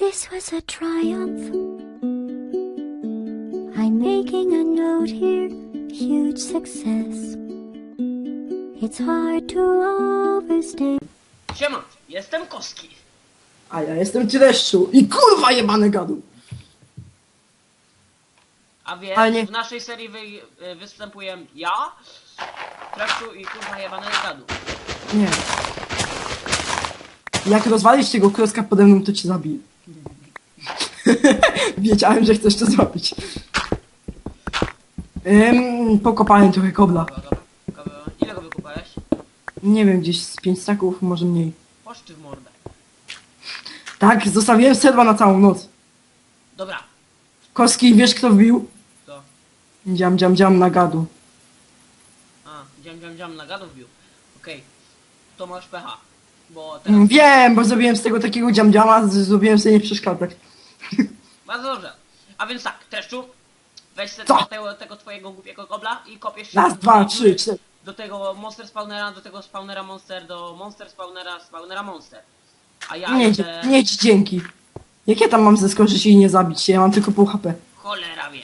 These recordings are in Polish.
This was a triumph. I'm making a note here, huge success. It's hard to overstate. Siema, jestem Koski. A ja jestem Tyreszczu i kurwa jebany gadu. A więc Ale nie- w naszej serii wy, y, występuję ja, Treszczu i kurwa jebany gadu. Nie. Jak rozwalisz tego kroska pode mną, to cię zabiję. Wiedziałem, że chcesz to zrobić. Ym, pokopałem trochę kobla. Ile go wykupałeś? Nie wiem, gdzieś z pięć staków, może mniej. Poszczy w mordę. Tak, zostawiłem serwa na całą noc. Dobra, Koski, wiesz kto wbił? to. Dziam, dziam, dziam na gadu. A, dziam, dziam, dziam na gadu wbił. Okej. To masz pecha. Bo teraz... Mm, Wiem, bo zrobiłem z tego takiego dziam dziama, z- zrobiłem sobie nie przeszkadzać. Bardzo dobrze. A więc tak, Treszczu, weź sobie Co? tego, tego twojego głupiego kobla i kopiesz się Raz, do- dwa, trzy, cztery. do tego monster spawnera, do tego spawnera monster, do monster spawnera, spawnera monster. A ja Nie, idę... nie ci dzięki. Jak ja tam mam zeskoczyć i nie zabić się? Ja mam tylko pół HP. Cholera wie.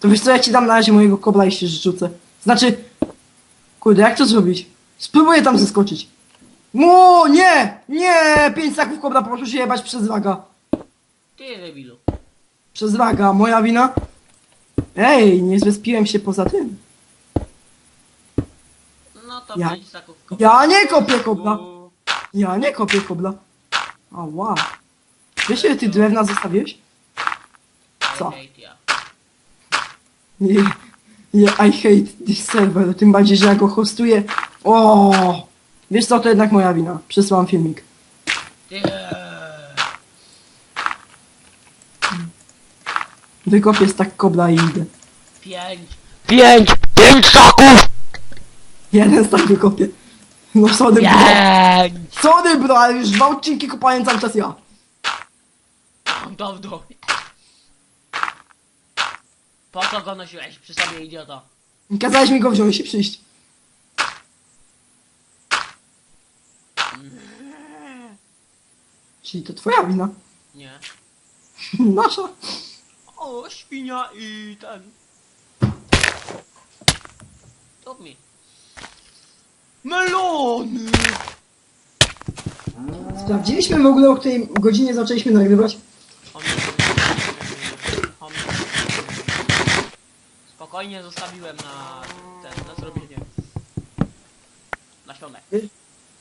To wiesz co, ja ci dam na razie mojego kobla i się rzucę. Znaczy... Kurde, jak to zrobić? Spróbuję tam zeskoczyć. Mu, nie! Nie! Pięć staków kobla, proszę się jebać przez laga. Ty debilu. Przez laga, moja wina? Ej, nie zrespiłem się poza tym. No to Ja- pięć kobla. Ja nie kopię kobla. Ja nie kopię kobla. Ała. Wiesz ile ty drewna zostawiłeś? Co? I hate ya. Nie, nie, I hate this server, tym bardziej, że ja go hostuję. O, Wiesz co, to jednak moja wina. Przesłałam filmik. Wykopię tak kobla i idę. Pięć. Pięć! Pięć staków! Jeden tak wykopię. No sorry bro. Pięć! Sorry bro, ale już dwa odcinki kopałem cały czas ja. Mam to w dupie. Po co go nosiłeś przy sobie, idioto? Kazałeś mi go wziąć i przyjść. Czyli to twoja wina. Nie. Nasza. O, świnia i ten. Stop mi. Melony! Sprawdziliśmy w ogóle o której godzinie zaczęliśmy nagrywać. Spokojnie zostawiłem na ten, na zrobienie. Nasionek.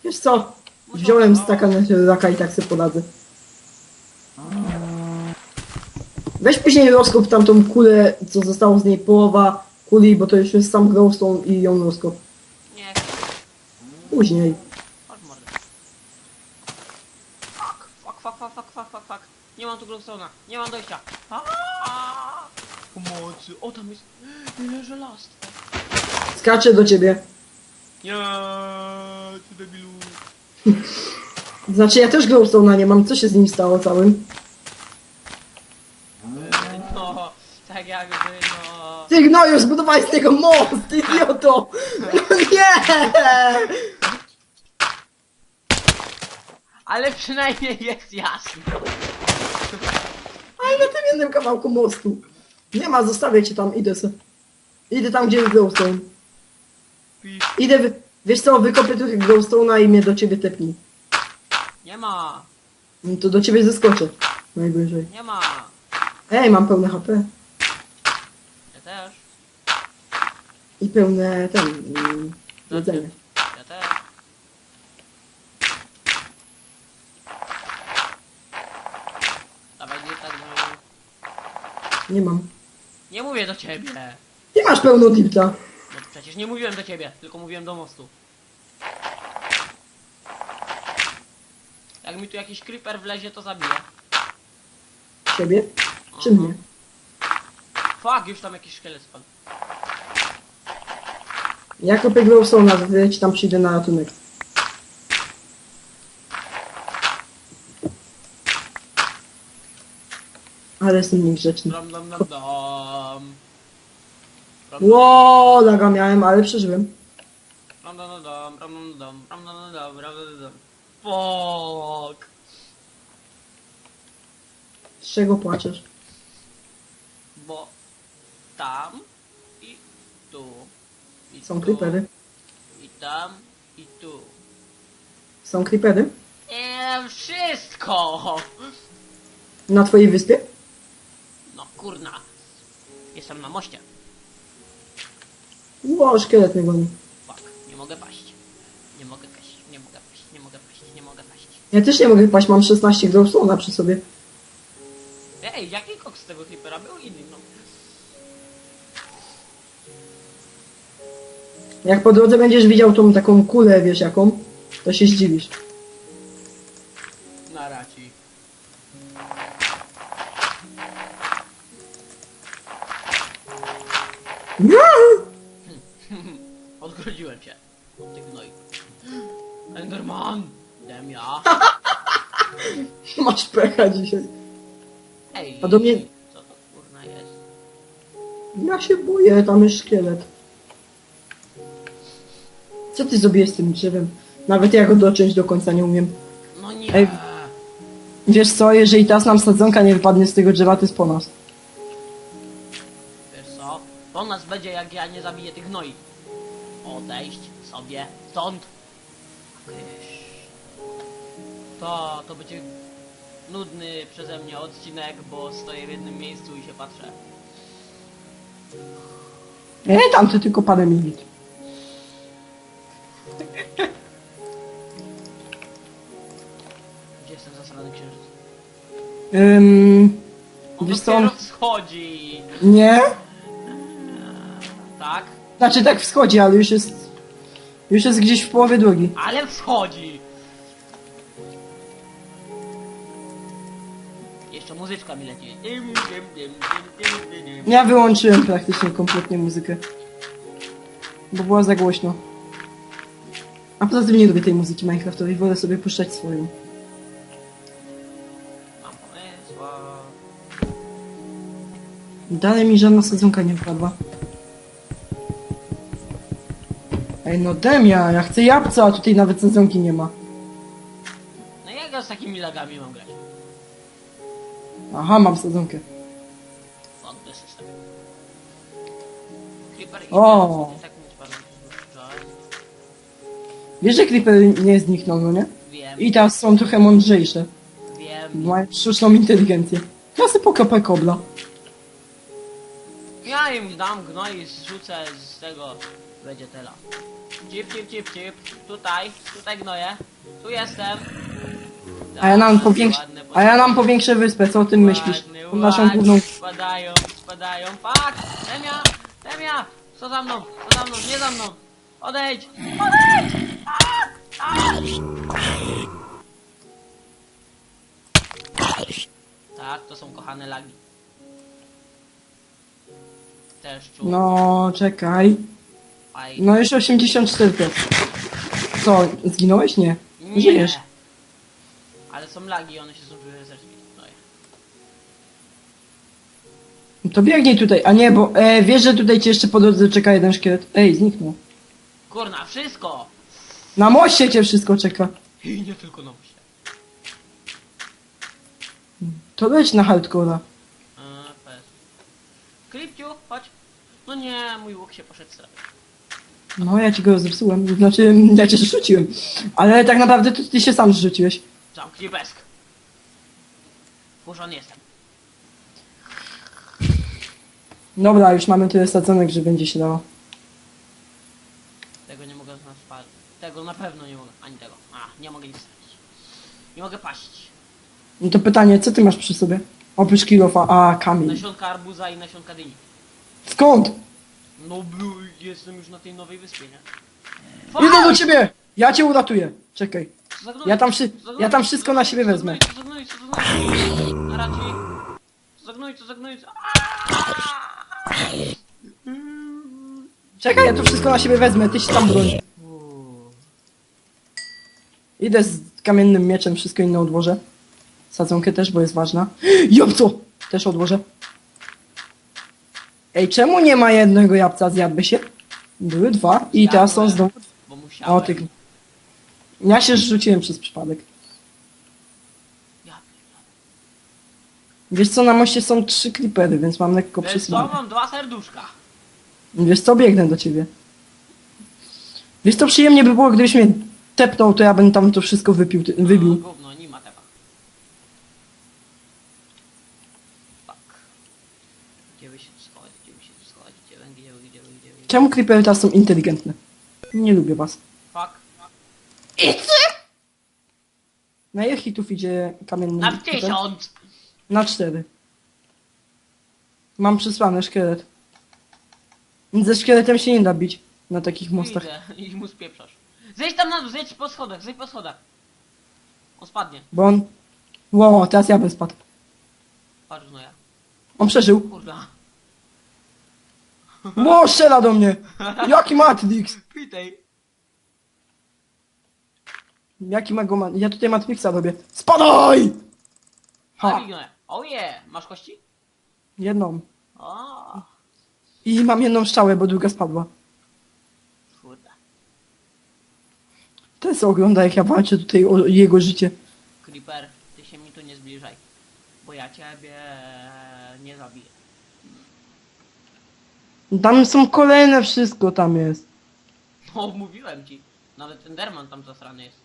Wiesz co? Wziąłem staka na raka i tak sobie poradzę. Weź później rozkop tamtą kulę, co zostało z niej połowa kuli, bo to już jest sam glowstone i ją rozkop. Nie, Później. chodź mordę. Fuck, fuck, fuck, fuck, fuck, fuck, fuck, fuck. Nie mam tu glowstone'a, nie mam dojścia. Aaaa! Pomocy, o tam jest, ile żelastwa. Skaczę do ciebie. Nie, ty debilu. Znaczy ja też glowstone'a nie mam, co się z nim stało całym? No, tak jakby, no... Ty gnoju, zbudowałeś z tego most, idioto! No nie! Ale przynajmniej jest jasno. Ale na tym jednym kawałku mostu. Nie ma, zostawię cię tam, idę se. Idę tam, gdzie jest glowstone. Idę, wy... wiesz co, wykopię trochę glowstone'a i mnie do ciebie tepnij. Nie ma, No to do ciebie zeskoczę. Najwyżej. nie ma. Ej, mam pełne HP. Ja też, I pełne ten... mm, jedzenie. ja też. Dawaj, nie tak, no. Nie mam. Nie mówię do ciebie. Ty masz pełno tilta. Przecież nie mówiłem do ciebie, tylko mówiłem do mostu. Jak mi tu jakiś creeper wlezie, to zabiję. Ciebie? Czy mnie? Fuck, już tam jakiś szkielet spadł. Ja kopię glowstone'a, ja ci tam przyjdę na ratunek. Ale jestem niegrzeczny. Dam, dam, dam, dam. Ło, laga miałem, ale przeżyłem. Ram, dam, dam, ram, dam, ram, dam, dam, ram, dam, dam. Fuck. Z czego płaczesz? Bo tam i tu. I Są tu, creepery. I tam i tu. Są creepery? Eee, wszystko! Na twojej wyspie? No kurna. Jestem na moście. Ło, szkielet mnie goni. Fuck, nie mogę paść. Nie mogę paść, nie mogę paść, nie mogę paść, nie mogę paść. Ja też nie mogę paść, mam 16 glowstone'a przy sobie. Ej, jaki koks z tego creepera był inny, no. Jak po drodze będziesz widział tą taką kulę, wiesz jaką, to się zdziwisz. Dzisiaj. Ej! A do mnie- Co to kurna jest? Ja się boję, tam jest szkielet. Co ty zrobiłeś z tym drzewem? Nawet ja go dociąć do końca nie umiem. No nie! Ej. Wiesz co, jeżeli teraz nam sadzonka nie wypadnie z tego drzewa, to jest po nas. Wiesz co? Po nas będzie jak ja nie zabiję tych gnoi. Odejść sobie stąd. Kysz. To, to będzie nudny przeze mnie odcinek, bo stoję w jednym miejscu i się patrzę. Nie, tam to tylko parę minut. Gdzie jest ten zasrany księżyc? Ym, On Wiesz co, dopiero wschodzi. nie? Tak? Znaczy tak wschodzi, ale już jest... Już jest gdzieś w połowie drogi. Ale wschodzi! Jeszcze muzyczka mi leci. Dym, dym, dym, dym, dym, dym, dym. Ja wyłączyłem praktycznie kompletnie muzykę. Bo była za głośno. A poza tym nie lubię tej muzyki Minecraftowej, wolę sobie puszczać swoją. Mam pomysła. Dalej mi żadna sadzonka nie wpadła. Ej no Demia, ja chcę jabłca, a tutaj nawet sadzonki nie ma. No jak ja z takimi lagami mam grać? Aha, mam sadzonkę. Fuck the system. Creeper i O! tak mi spadł czas. Wiesz, że creeper nie zniknął, no nie? Wiem, I teraz są trochę mądrzejsze. wiem. Mają sztuczną inteligencję. Ja sobie pokopę kobla. Ja im dam gnoj i zrzucę z tego będzie tela. Cip, cip, cip, cip. Tutaj, tutaj gnoję. Tu jestem. A ja nam Tak, powiększę, a ja nam powiększę wyspę, co o tym myślisz? Tą naszą główną... Spadają, spadają. Fuck! Temia! Temia! Co za mną? Co za mną? Nie za mną! Odejdź! Odejdź! Tak, to są kochane lagi. Też czuł. No, czekaj. Aj. No już 84 też. Co, zginąłeś? Nie. Nie. Żyjesz. Ale są lagi, one się zdążyły zerwać. No. No To biegnij tutaj, a nie, bo e, wiesz, że tutaj cię jeszcze po drodze czeka jeden szkielet. Ej, zniknął. Kurna, wszystko! Na moście cię wszystko czeka. I nie tylko na musie. To leć na hardcora. Eee. Klipciu, chodź. No nie, mój łuk się poszedł strasznie. No, ja ci go zepsułem. Znaczy, ja cię zrzuciłem. Ale tak naprawdę to ty się sam zrzuciłeś. Zamknij besk. Wkurzony jestem. Dobra, już mamy tyle sadzonek, że będzie się dało. Tego nie mogę z nas spalić. Tego na pewno nie mogę. Ani tego. A, nie mogę nic stracić. Nie mogę paść. No to pytanie, co ty masz przy sobie? Oprócz kilofa, a kamień. Nasionka arbuza i nasionka dyni. Skąd? No, był, jestem już na tej nowej wyspie, nie? Idę do ciebie! Ja cię uratuję. Czekaj. Ja tam, wszy- ja tam wszystko na siebie wezmę. Czekaj, ja to wszystko na siebie wezmę, ty się tam broń. Idę z kamiennym mieczem, wszystko inne odłożę. Sadzonkę też, bo jest ważna. Jabłco! Też odłożę. Ej, czemu nie ma jednego jabłca? Zjadłby się? Były dwa i teraz są znowu... Bo musiałem. O, ty... Ja się zrzuciłem przez przypadek. Wiesz co, na moście są trzy creepery, więc mam lekko Wiesz co, mam dwa serduszka. Wiesz co, biegnę do ciebie. Wiesz co, przyjemnie by było, gdybyś mnie tepnął, to ja bym tam to wszystko wypił, ty- No, wybił. gówno, nie ma tepa. Tak. Gdzie by się tu schować, gdzie by się tu schować, gdzie by, gdzie by, gdzie by, gdzie by. Czemu creepery teraz są inteligentne? Nie lubię was. Na ile hitów idzie kamienny Na tysiąc! Na cztery. Mam przysłany szkielet. Ze szkieletem się nie da bić na takich mostach. Widzę i mu spieprzasz. Zejdź tam na dół, zejdź po schodach, zejdź po schodach. On spadnie. Bo on... Wow, teraz ja bym spadł. Patrz no ja. On przeżył. Kurwa. Ło, strzela do mnie! Jaki Matrix! Witaj. Jaki ma go ma... Ja tutaj Matrixa robię. Spadaj! Ha, Ha. O je, masz kości? jedną. O, I mam jedną strzałę, bo druga spadła. kurde. Ten ogląda, jak ja walczę tutaj o jego życie. Creeper, ty się mi tu nie zbliżaj. Bo ja ciebie nie zabiję. Tam są kolejne wszystko, tam jest. No, mówiłem ci. Nawet Enderman tam zasrany jest.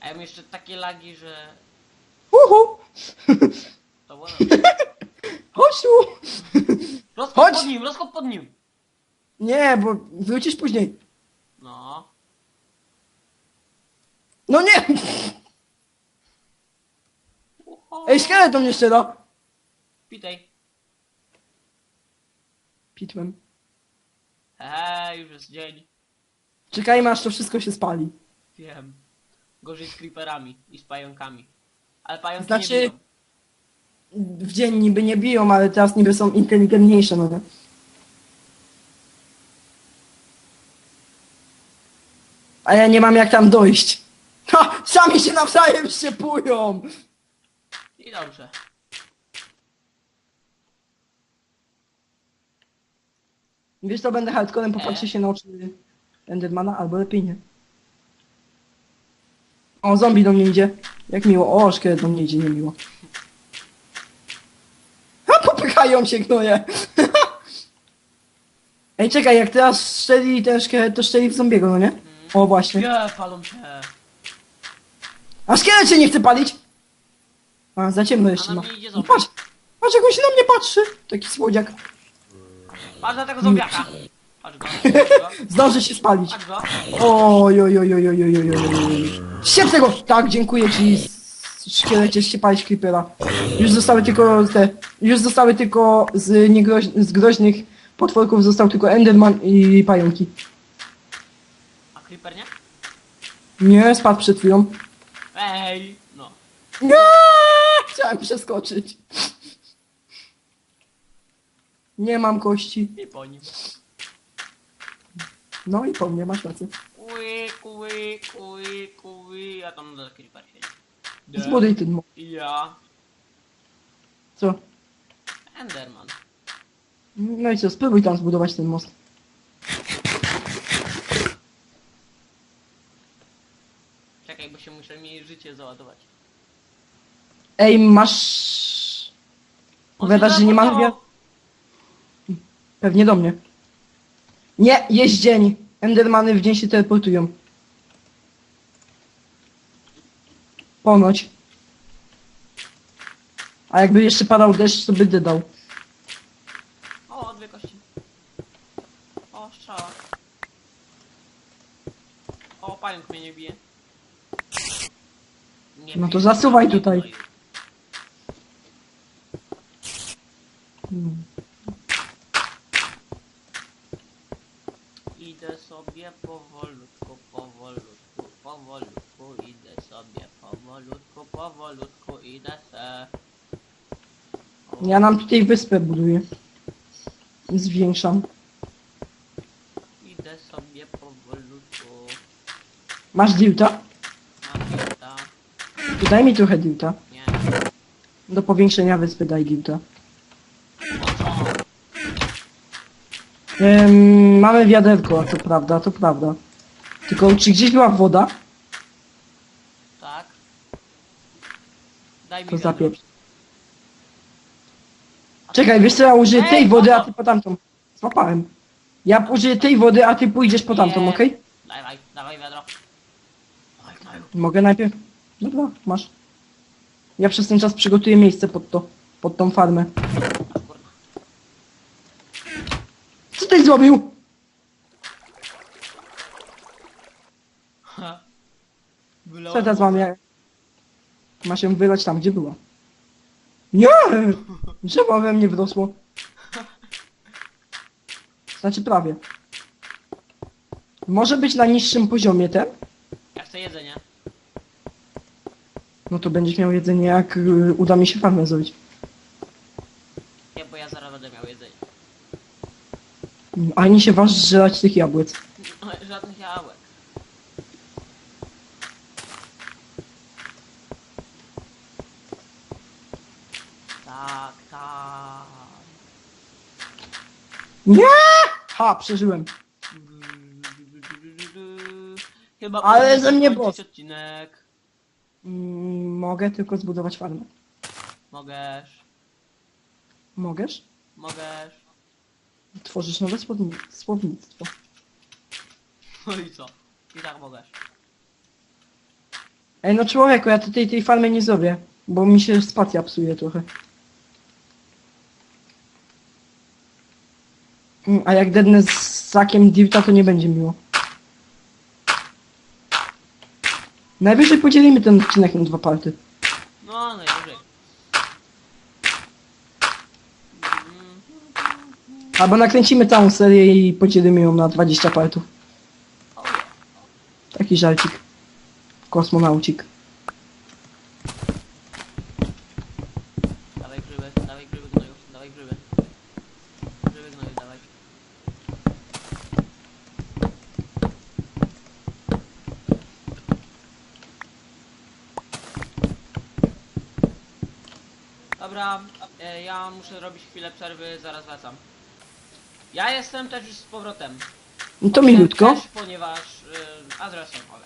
A ja mam jeszcze takie lagi, że... Uhu! To było. Chodź tu! Rozkop Chodź! pod nim, rozkop pod nim! Nie, bo wrócisz później. No. No nie! Ej, szkielet do mnie strzela! Witaj. Pitłem. Hej, już jest dzień. Czekajmy, aż to wszystko się spali. Wiem. Gorzej z creeperami i z pająkami. Ale pająki Znaczy- nie biją. W dzień niby nie biją, ale teraz niby są inteligentniejsze, no nie? A ja nie mam jak tam dojść. Ha! Sami się nawzajem szczepują! I dobrze. Wiesz co, będę hardcorem, popatrzy się na oczy Endermana, albo lepiej nie. O, zombie do mnie idzie. Jak miło. O, szkielet do mnie idzie, niemiło. A, popychają się gnoje. Ej, czekaj, jak teraz strzeli ten szkielet, to strzeli w zombiego, no nie? O, właśnie. Nie, palą się. A szkielet się nie chce palić! A, za ciemno jeszcze A na ma. mnie idzie I zombie. patrz! Patrz, jak on się na mnie patrzy! Taki słodziak. Patrz na tego zombiaka. Zdążę się spalić. Oj, oj, oj, oj, oj, oj, oj, oj. Siep tego! Tak, dziękuję ci, szkielecie, ściepałeś creepera. Już zostały tylko te... Już zostały tylko z, niegroź, z groźnych potworków został tylko Enderman i pająki. A creeper nie? Nie, spadł przed chwilą. Ej, no. Nie! Chciałem przeskoczyć. Nie mam kości. Po nim. No i po mnie, masz rację. Kuj, kuj, kuj, kuj. A tam na creeper siedzi. Zbuduj ten mo- I ja. Co? Enderman. No i co, spróbuj tam zbudować ten most. Czekaj, bo się muszę mi życie załadować. Ej, masz... Powiadasz, że nie załadował. wiatr? Pewnie do mnie. Nie, jest dzień. Endermany w dzień się teleportują. Ponoć. A jakby jeszcze padał deszcz, to by dodał. O, dwie kości. O, strzała. O, pająk mnie nie bije. Nie No to bije. zasuwaj tutaj. Hmm. Idę sobie powolutku, powolutku, powolutku, idę sobie powolutku, powolutku, idę se. O, Ja nam tutaj wyspę buduję. Zwiększam. Idę sobie powolutku. Masz dilta? Mam dilta. To daj mi trochę dilta. Nie. Do powiększenia wyspy daj dilta. Ym, mamy wiaderko, to prawda, to prawda. Tylko czy gdzieś była woda? Tak. Daj mi To wiadro. zapieprz. Czekaj, wiesz co, ja użyję Ej, tej wody, a ty po tamtą. Złapałem. Ja użyję tej wody, a ty pójdziesz po tamtą, Nie. okej? Dawaj, dawaj wiadro. Dawaj, dawaj. Mogę najpierw? Dobra, masz. Ja przez ten czas przygotuję miejsce pod to, pod tą farmę. A, kurna. Co ty zrobił? Ha. Co teraz mam? Ja... Ma się wylać tam, gdzie była. Nie! Drzewo we mnie wyrosło. Znaczy prawie. Może być na niższym poziomie ten? Ja chcę jedzenie. No to będziesz miał jedzenie, jak y, uda mi się farmę zrobić. Nie, bo ja zaraz będę miał jedzenie. Ani się waż żrać tych jabłek. No, Żadnych jabłek. Tak, tak. Nie! Ha, przeżyłem. Chyba Ale ze mnie skończyć boss. odcinek. Mm, mogę tylko zbudować farmę. Mogesz, Mogesz? mogesz. Tworzysz nowe słowni- słownictwo. No i co? I tak mogesz. Ej, no człowieku, ja tutaj tej farmy nie zrobię, bo mi się spacja psuje trochę. Mm, A jak dednę z sakiem dirta, to nie będzie miło. Najwyżej podzielimy ten odcinek na dwa party. No, najwyżej. Albo nakręcimy całą serię i podzielimy ją na 20 partów. o nie. Taki żarcik. Kosmonaucik. Dawaj grzyby, dawaj grzyby gnoju, dawaj grzyby. Grzyby gnoju, dawaj. Dobra, muszę robić chwilę przerwy, zaraz wracam. Ja jestem też już z powrotem. No to milutko. Też, ponieważ y, adresem, ale.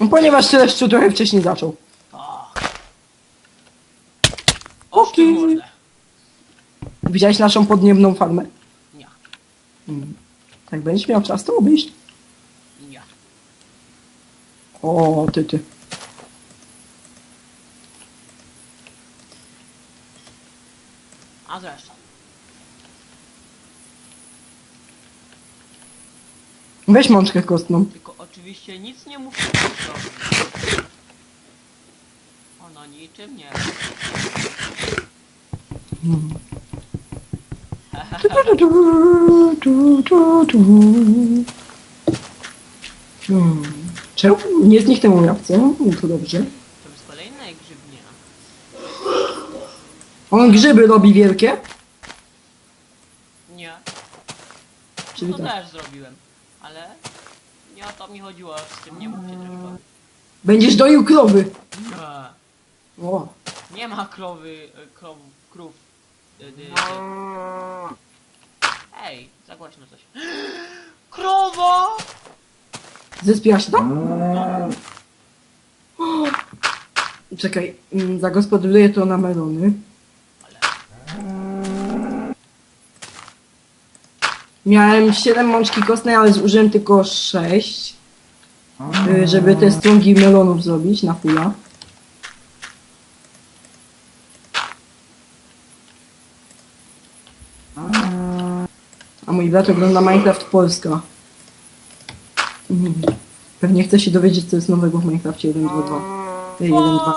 No, ponieważ Celeszczu trochę wcześniej zaczął. O. Okej. Mordę. Widziałeś naszą podniebną farmę? Nie, Mm. Tak będziesz miał czas to obejść. nie. O, ty, ty. A zresztą. Weź mączkę kostną. Tylko oczywiście nic nie mów Ono niczym nie. Mm. Tu, tu, tu, tu, tu, tu. Hmm. Czemu nie zniknęło jabłce? No to dobrze. To jest kolejna grzybnia. On grzyby robi wielkie? Nie. Czyli to tak. też zrobiłem. Ale nie o to mi chodziło, z tym nie mówcie tylko. Będziesz doił krowy. Nie. O. Nie ma krowy, e, krow, krów. e, e. Ej, za głośno coś. Krowa! Zespiła się tam? O. Czekaj, mm, zagospodaruję to na melony. Miałem 7 mączki kostnej, ale zużyłem tylko 6. y, Żeby te strągi melonów zrobić na fulla. A mój brat ogląda Minecraft Polska. Pewnie chce się dowiedzieć, co jest nowego w Minecrafcie 1, 2, 2. 1, 2.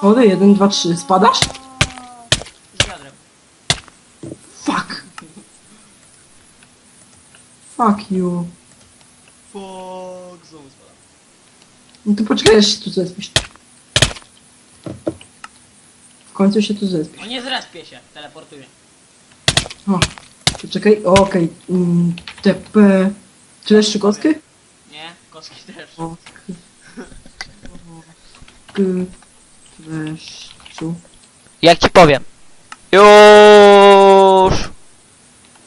Sorry, 1, 2, 3. Spadasz? Z wiadrem. Fuck! Fuck you. Fuck, znowu spadam. No to poczekaj, aż się tu zespisz. W końcu się tu zespisz. O nie zrespię się, teleportuję. O, poczekaj, o, okej. Mm, TP... Czy jeszcze kostkę? Nie, kostki też. O, k... K... Jak ci powiem? Już!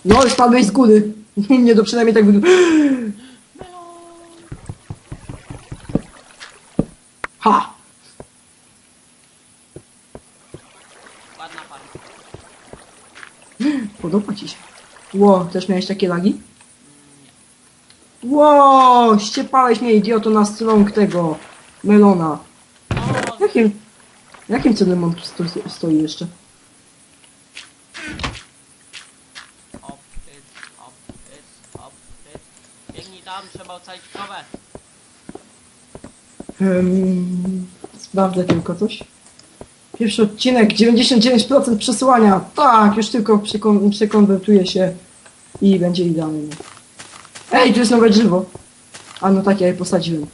No, spadłeś z góry. Nie, to przynajmniej tak wygląda. Ha! Ładna farma. Podoba ci się. Ło, też miałeś takie lagi? Ło, ściepałeś mnie idioto na strąg tego melona. No, Jakim, jakim cudem on tu sto, stoi jeszcze? Tam, trzeba ocalić krowę. Sprawdzę tylko coś. Pierwszy odcinek, 99% przesyłania. Tak, już tylko przekon przekonwertuje się i będzie idealny. Ej, tu jest nowe drzewo. A no tak, ja je posadziłem.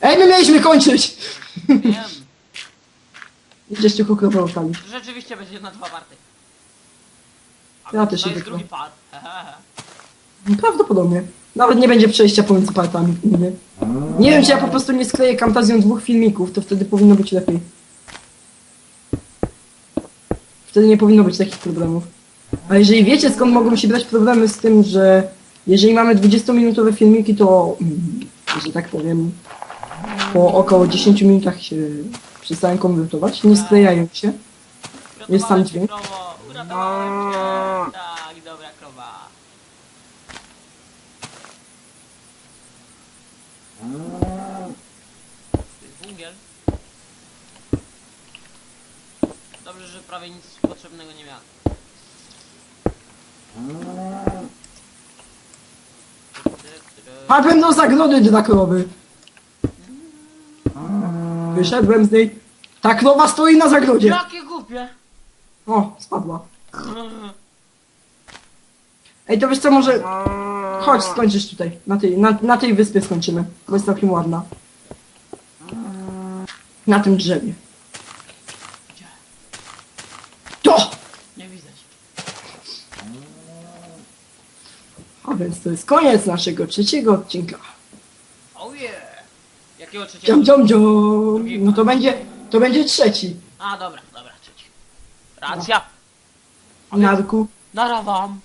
Ej, my mieliśmy kończyć! wiem. Idziesz tylko krowę ocalić. Rzeczywiście będzie na dwa party. A Ja też to idę jest drugi. Hehehe. Prawdopodobnie. Nawet nie będzie przejścia pomiędzy partami. Nie, nie wiem, czy ja po prostu nie skleję Camtazją dwóch filmików, to wtedy powinno być lepiej. Wtedy nie powinno być takich problemów. A jeżeli wiecie, skąd mogą się brać problemy z tym, że jeżeli mamy 20-minutowe filmiki, to, mm, że tak powiem, po około 10 minutach się przestają konwertować, nie sklejają się. Jest tam dźwięk? uratowałem cię. Tak, dobra krowa. To jest węgiel. Dobrze, że prawie nic potrzebnego nie miałem. Padłem do zagrody dla krowy. Wyszedłem z niej. Ta krowa stoi na zagrodzie. Jakie głupie! O, spadła. Ej, to wiesz co, może... Chodź, skończysz tutaj. Na tej, na, na tej wyspie skończymy, bo jest całkiem ładna. Na tym drzewie. Gdzie? To! Nie widać. A więc to jest koniec naszego trzeciego odcinka. Oh yeah! Jakiego trzeciego? Dziam, dziam, dziam. No to będzie, to będzie trzeci. A, dobra, dobra, trzeci. Racja. Narku. Nara wam.